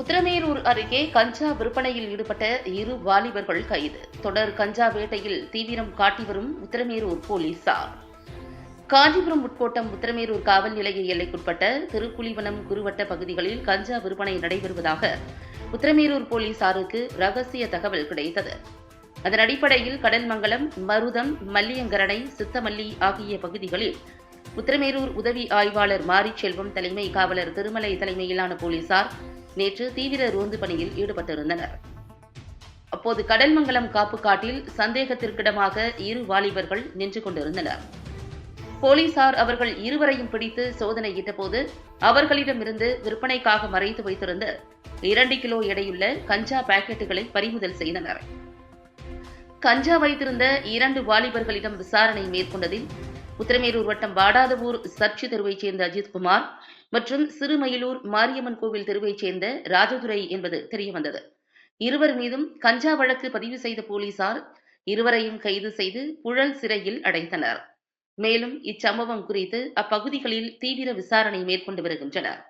உத்திரமேரூர் அருகே கஞ்சா விற்பனையில் ஈடுபட்ட இரு வாலிபர்கள் கைது. தொடர் கஞ்சா வேட்டையில் தீவிரம் காட்டி வரும் உத்திரமேரூர் போலீசார். காஞ்சிபுரம் உட்கோட்டம் உத்திரமேரூர் காவல் நிலைய எல்லைக்குட்பட்ட திருப்புலிவனம் குருவட்ட பகுதிகளில் கஞ்சா விற்பனை நடைபெறுவதாக உத்திரமேரூர் போலீசாருக்கு ரகசிய தகவல் கிடைத்தது. அதன் அடிப்படையில் கடல்மங்கலம் மருதம் மல்லியங்கரணை சித்தமல்லி ஆகிய பகுதிகளில் உத்திரமேரூர் உதவி ஆய்வாளர் மாரிச்செல்வம் தலைமை காவலர் திருமலை தலைமையிலான போலீசார் நேற்று தீவிர ரோந்து பணியில் ஈடுபட்டிருந்தனர். அப்போது கடல்மங்கலம் காப்புக்காட்டில் சந்தேகத்திற்கிடமாக இரு வாலிபர்கள் நின்று கொண்டிருந்தனர். போலீசார் அவர்கள் இருவரையும் பிடித்து சோதனையிட்டபோது அவர்களிடமிருந்து விற்பனைக்காக மறைத்து வைத்திருந்த இரண்டு கிலோ எடையுள்ள கஞ்சா பாக்கெட்டுகளை பறிமுதல் செய்தனர். கஞ்சா வைத்திருந்த இரண்டு வாலிபர்களிடம் விசாரணை மேற்கொண்டதில் உத்திரமேரூர் வட்டம் வாடாதவூர் சர்ச்சு தெருவைச் சேர்ந்த அஜித்குமார் மற்றும் சிறுமயிலூர் மாரியம்மன் கோவில் தெருவைச் சேர்ந்த ராஜதுரை என்பது தெரியவந்தது. இருவர் மீதும் கஞ்சா வழக்கு பதிவு செய்த போலீசார் இருவரையும் கைது செய்து புழல் சிறையில் அடைத்தனர். மேலும் இச்சம்பவம் குறித்து அப்பகுதிகளில் தீவிர விசாரணை மேற்கொண்டு வருகின்றனர்.